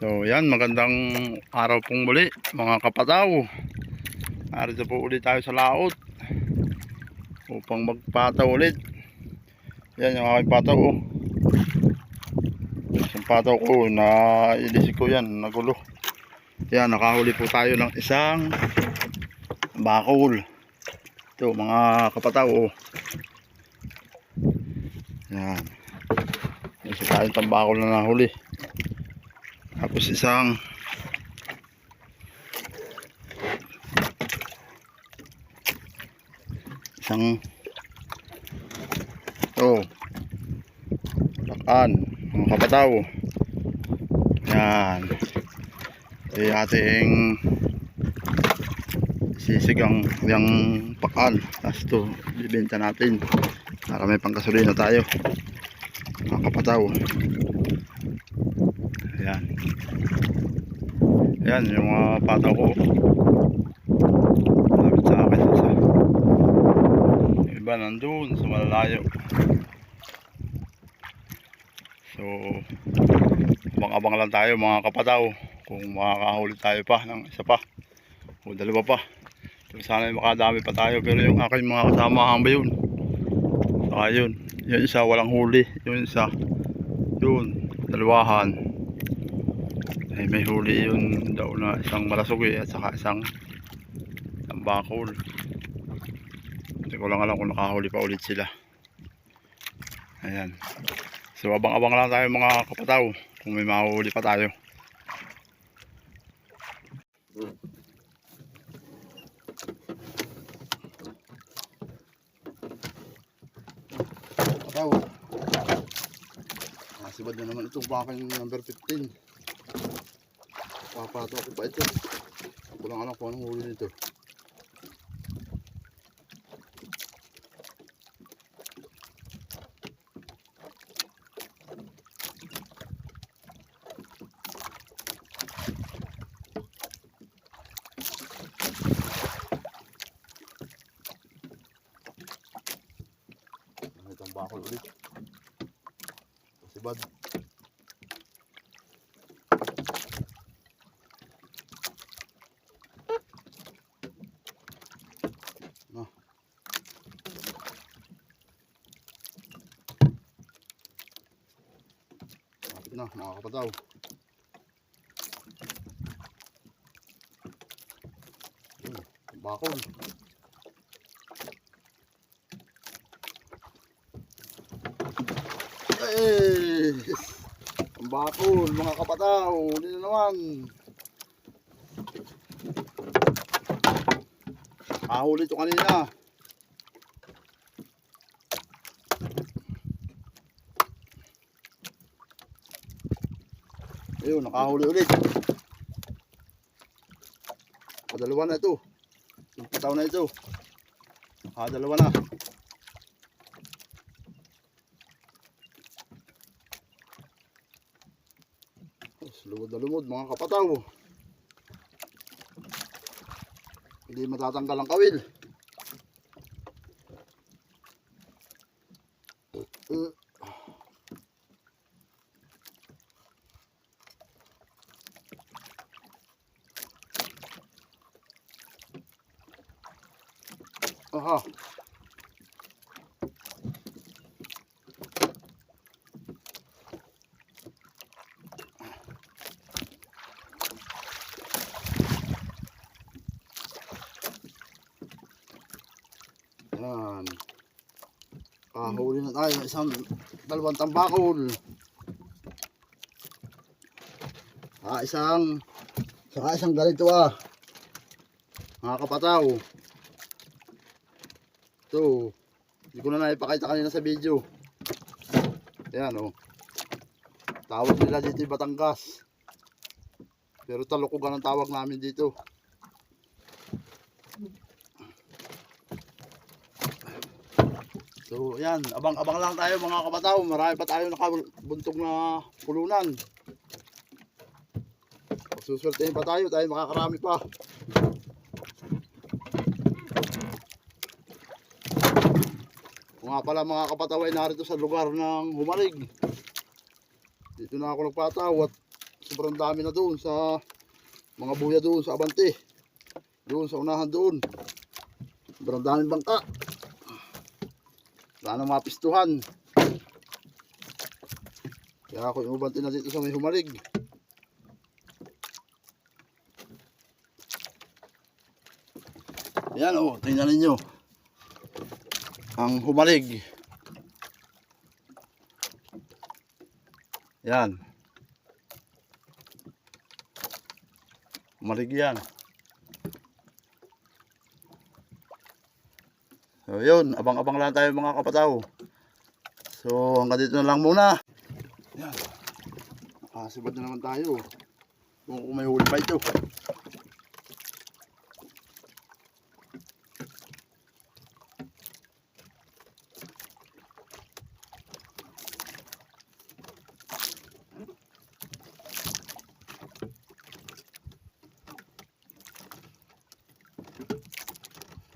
So yan, magandang araw pong muli mga kapataw. Narito po ulit tayo sa laot upang magpataw ulit. Yan yung aking pataw. Oh. Yung pataw ko, na ilisik ko yan, nagulo. Yan, nakahuli po tayo ng isang bakul. Ito mga kapataw. Oh. Yan. Isa tayong tambakol na nahuli. Tapos isang. Isang. Oh. Lakan mga kapataw. Yan. Ito yung ating sisigang yung pakan tapos ito bibenta natin para may pangkasulina tayo. Mga kapataw yan. Yan yung mga pataw ko. Malapit sa akin sa iba nandun sa malalayo. So abang-abang lang tayo mga kapataw. Kung makakahuli tayo pa ng isa pa. O dalawa pa. So, sana makadami pa tayo. Pero yung aking mga kasama ba yun? Saka yun. Yung isa walang huli. Yung isa yun dalawahan ay may huli yun. Daw na isang malasugi at saka isang isang bakol hindi ko lang alam kung nakahuli pa ulit sila. Ayan. So abang abang lang tayo mga kapataw kung may mahuli pa tayo. Kapataw. Nasibad na naman itong bakang number 15 Papato ako pa ito. Ako lang alam kung anong huli nito. Bakol ulit? No. Na mga kapataw. Yun, bakol. Ay! Ang bakol, mga kapataw. Hindi na naman. Kahuli ito kanina. Ayun, nakahuli ulit. Padalawa na ito. Pataw na ito. Nakadalawa na. Lumod na lumod mga kapataw. Hindi matatanggal ang kawil. Uh, Aha. Yan. Kahuli na tayo ng isang dalawang tambakol. Ah, isang saka isang ganito ah. Mga kapataw. Ito. Hindi ko na naipakita kanina sa video. Yan oh. Tawag nila dito yung Batangas. Pero talukugan ang tawag namin dito. So, yan. Abang-abang lang tayo mga kabataw. Marami pa tayo nakabuntog na pulunan. Susultahin pa tayo. Tayo makakarami pa. Nga pala mga kapataw ay narito sa lugar ng Humarig. Dito na ako nagpataw at sobrang dami na doon sa mga buya doon sa Abante. Doon sa unahan doon. Sobrang daming bangka. Wala nang mapistuhan. Kaya ako umubante na dito sa may humalig. Yan o, oh, tingnan ninyo. Ang humalig. Yan. Humalig yan. So yun, abang-abang lang tayo mga kapataw. So hanggang dito na lang muna. Yan. Nakasibad na naman tayo. Kung may huli pa ito.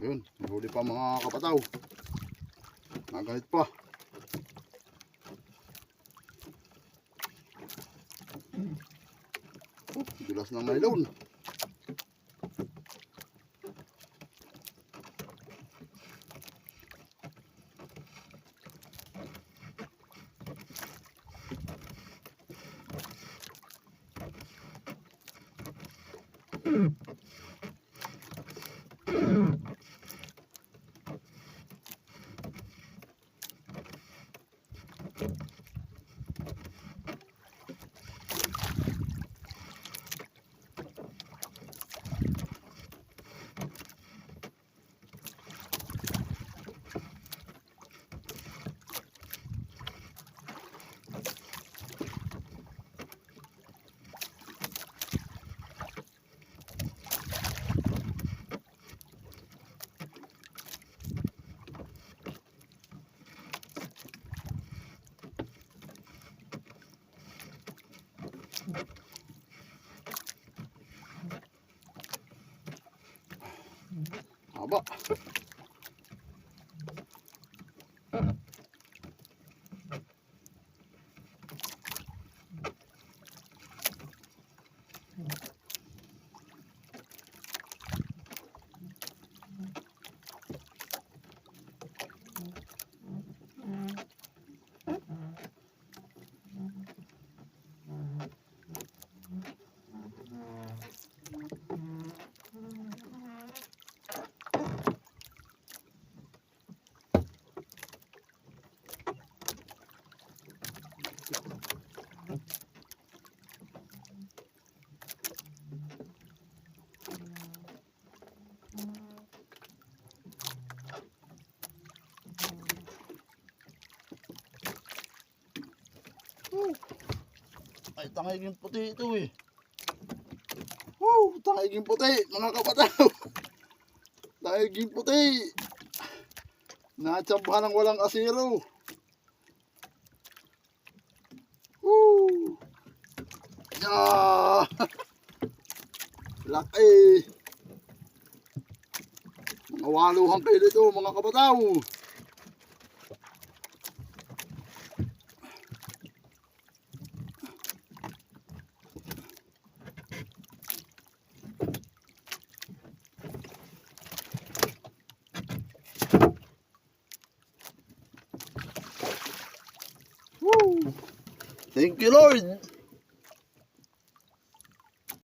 Yun, may huli pa mga kapataw. Nagalit pa. Oh, dulas ng nylon. Haba. Woo. Ay, tangiging puti ito eh. Woo, tangiging puti, mga kapataw. tangiging puti. Natsambahan ng walang asiro. Woo. Yeah. Laki. Mga waluhang kilo ito, mga kapataw. Woo! Thank you, Lord.